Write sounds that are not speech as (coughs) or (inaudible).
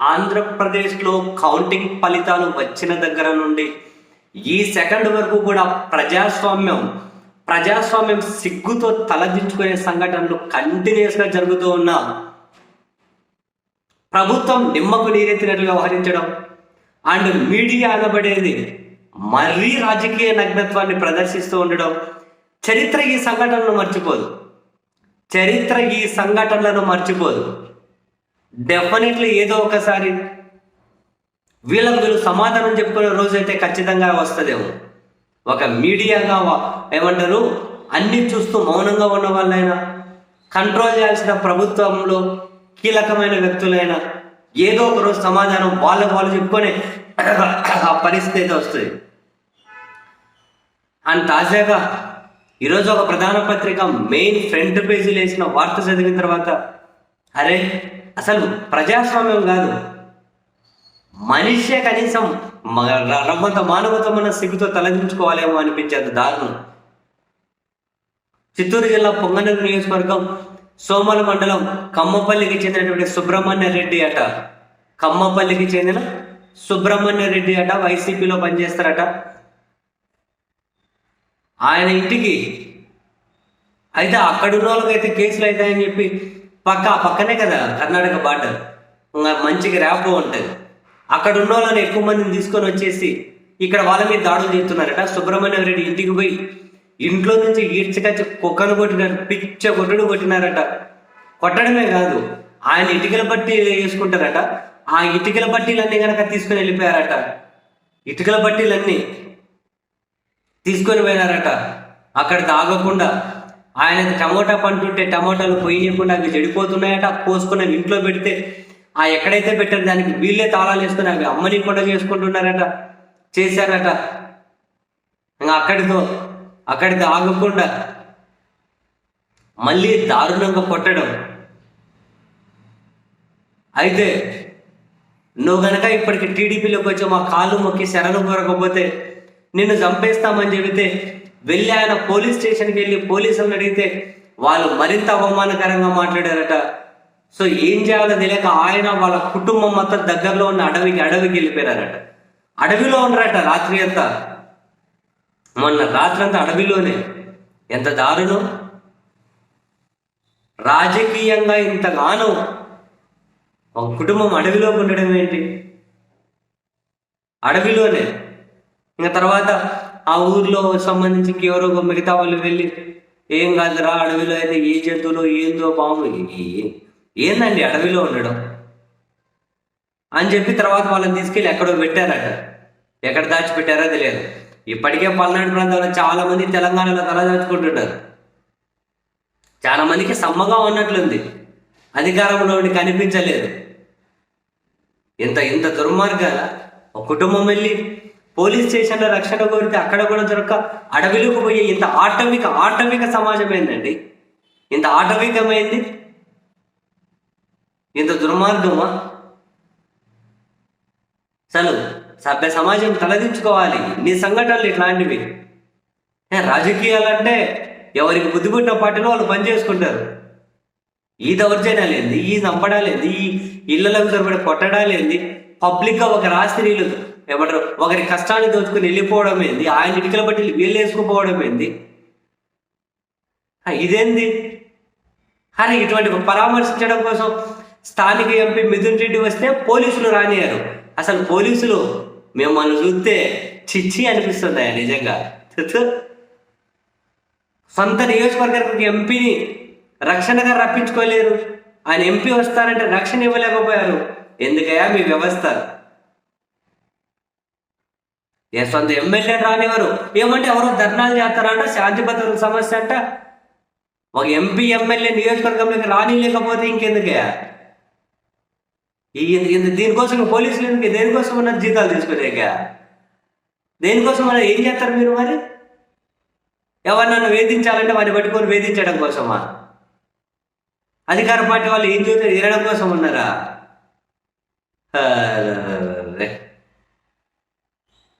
ఆంధ్రప్రదేశ్లో కౌంటింగ్ ఫలితాలు వచ్చిన దగ్గర నుండి ఈ సెకండ్ వరకు కూడా ప్రజాస్వామ్యం ప్రజాస్వామ్యం సిగ్గుతో తలదించుకునే సంఘటనలు కంటిన్యూస్గా జరుగుతూ ఉన్నా ప్రభుత్వం నిమ్మకు నీరెత్తినట్లు వ్యవహరించడం అండ్ మీడియా అనబడేది మరీ రాజకీయ నగ్నత్వాన్ని ప్రదర్శిస్తూ ఉండడం. చరిత్ర ఈ సంఘటనలను మర్చిపోదు. చరిత్ర ఈ సంఘటనలను మర్చిపోదు. డెఫినెట్లీ ఏదో ఒకసారి వీళ్ళకు వీళ్ళు సమాధానం చెప్పుకునే రోజు అయితే ఖచ్చితంగా వస్తుందేమో. ఒక మీడియాగా ఏమంటారు? అన్ని చూస్తూ మౌనంగా ఉన్న వాళ్ళైనా కంట్రోల్ చేయాల్సిన ప్రభుత్వంలో కీలకమైన వ్యక్తులైనా ఏదో ఒక రోజు సమాధానం వాళ్ళకు వాళ్ళు చెప్పుకొని (coughs) ఆ పరిస్థితి అయితే వస్తుంది. అండ్ తాజాగా ఈరోజు ఒక ప్రధాన పత్రిక మెయిన్ ఫ్రంట్ పేజీలు వేసిన వార్త చదివిన తర్వాత అరే అసలు ప్రజాస్వామ్యం కాదు. మనిషే కనీసం రమ్మంత ర- మానవత మన సిగ్గుతో తలదించుకోవాలేమో అనిపించేంత దారుణం. చిత్తూరు జిల్లా పొంగనూరు నియోజకవర్గం సోమల మండలం కమ్మపల్లికి చెందినటువంటి సుబ్రహ్మణ్య రెడ్డి అట. కమ్మపల్లికి చెందిన సుబ్రహ్మణ్య రెడ్డి అట వైసీపీలో పనిచేస్తారట. ఆయన ఇంటికి అయితే అక్కడున్న వాళ్ళకైతే కేసులు అవుతాయని చెప్పి పక్క పక్కనే కదా కర్ణాటక బార్డర్ ఇంకా మంచిగా ర్యాపో ఉంటుంది. అక్కడ ఉన్న వాళ్ళని ఎక్కువ మందిని తీసుకొని వచ్చేసి ఇక్కడ వాళ్ళ మీద దాడులు చేస్తున్నారట. సుబ్రహ్మణ్యం రెడ్డి ఇంటికి పోయి ఇంట్లో నుంచి ఈడ్చకచ్చి కుక్కను కొట్టినారు పిచ్చ కొట్టుడు కొట్టినారట. కొట్టడమే కాదు ఆయన ఇటుకల బట్టి వేసుకుంటారట. ఆ ఇటుకల బట్టీలన్నీ కనుక తీసుకొని వెళ్ళిపోయారట. ఇటుకల బట్టీలన్నీ తీసుకొని పోయినారట. అక్కడ తాగకుండా ఆయన టమోటా పంటుంటే టమోటాలు పోయినకుండా అవి చెడిపోతున్నాయట పోసుకుని అవి ఇంట్లో పెడితే ఆ ఎక్కడైతే పెట్టారు దానికి వీళ్ళే తాళాలు వేసుకుని అవి అమ్మని కూడా చేసుకుంటున్నారట చేశారట. ఇంకా అక్కడితో అక్కడితో ఆగకుండా మళ్ళీ దారుణంగా కొట్టడం. అయితే నువ్వు గనక ఇప్పటికి టీడీపీలోకి వచ్చి మా కాళ్ళు మొక్కి శరణు కొరకపోతే నిన్ను చంపేస్తామని చెబితే వెళ్ళి ఆయన పోలీస్ స్టేషన్కి వెళ్ళి పోలీసులను అడిగితే వాళ్ళు మరింత అవమానకరంగా మాట్లాడారట. సో ఏం చేయాలో తెలియక ఆయన వాళ్ళ కుటుంబం మొత్తం దగ్గరలో ఉన్న అడవికి అడవికి వెళ్ళిపోయారట. అడవిలో ఉన్నారట రాత్రి అంతా. మొన్న రాత్రి అంతా అడవిలోనే. ఎంత దారుణం. రాజకీయంగా ఇంతగానో ఒక కుటుంబం అడవిలో ఉండడం ఏంటి? అడవిలోనే. ఇంకా తర్వాత ఆ ఊర్లో సంబంధించి ఇంకెవరో ఒక మిగతా వాళ్ళు వెళ్ళి ఏం కాదురా అడవిలో అయితే ఏ జంతువులు ఏందో పాము ఏందండి అడవిలో ఉండడం? అని చెప్పి తర్వాత వాళ్ళని తీసుకెళ్ళి ఎక్కడో పెట్టారట. ఎక్కడ దాచిపెట్టారో తెలియదు. ఇప్పటికే పల్నాడు ప్రాంతంలో చాలా మంది తెలంగాణలో తల దాచుకుంటుంటారు. చాలా మందికి సమ్మగా ఉన్నట్లుంది. అధికారంలో కనిపించలేదు. ఇంత ఇంత దుర్మార్గాల ఒక కుటుంబం వెళ్ళి పోలీస్ స్టేషన్లో రక్షణ కోరితే అక్కడ కూడా దొరక అడవిలోకి పోయే ఇంత ఆటవిక ఆటవిక సమాజం ఏందండి? ఇంత ఆటవికమైంది? ఇంత దుర్మార్గమా? అసలు సభ్య సమాజం తలదించుకోవాలి. నీ సంఘటనలు ఇట్లాంటివి. ఏ, రాజకీయాలంటే ఎవరికి బుద్ధిపుట్టిన పార్టీలో వాళ్ళు పనిచేసుకుంటారు ఈ దౌర్జన్యాలేంది ఈ చంపడాలేంది ఈ ఇళ్ళలో కొట్టడాలు ఏంది పబ్లిక్గా ఒక రాత్రిలు ఏమంటారు? ఒకరి కష్టాన్ని దోచుకుని వెళ్ళిపోవడం ఏంది? ఆయన ఇటుకల బట్టి వీళ్ళు వేసుకుపోవడం ఏంది? ఇదేంది? అరే ఇటువంటి పరామర్శించడం కోసం స్థానిక ఎంపీ మిథున్ రెడ్డి వస్తే పోలీసులు రానియారు అసలు పోలీసులు మిమ్మల్ని చూస్తే చిచ్చి అనిపిస్తుంది నిజంగా? సొంత నియోజకవర్గానికి ఎంపీని రక్షణగా రప్పించుకోలేరు. ఆయన ఎంపీ వస్తారంటే రక్షణ ఇవ్వలేకపోయారు. ఎందుకయ్యా మీ వ్యవస్థ? ఏ సొంత ఎమ్మెల్యే రానివారు ఏమంటే ఎవరో ధర్నాలు చేస్తారంట శాంతి భద్రతల సమస్య అంట. ఒక ఎంపీ ఎమ్మెల్యే నియోజకవర్గంలోకి రానిలేకపోతే ఇంకెందుకయ్యా ఈ దీనికోసం పోలీసులు ఎందుకు దేనికోసం ఉన్న జీతాలు తీసుకునేక? దేనికోసం మన ఏం చేస్తారు మీరు మరి? ఎవరినన్ను వేధించాలంటే వాడిని పట్టుకొని వేధించడం కోసమా? అధికార పార్టీ వాళ్ళు ఏం చూస్తే వినడం కోసం ఉన్నారా?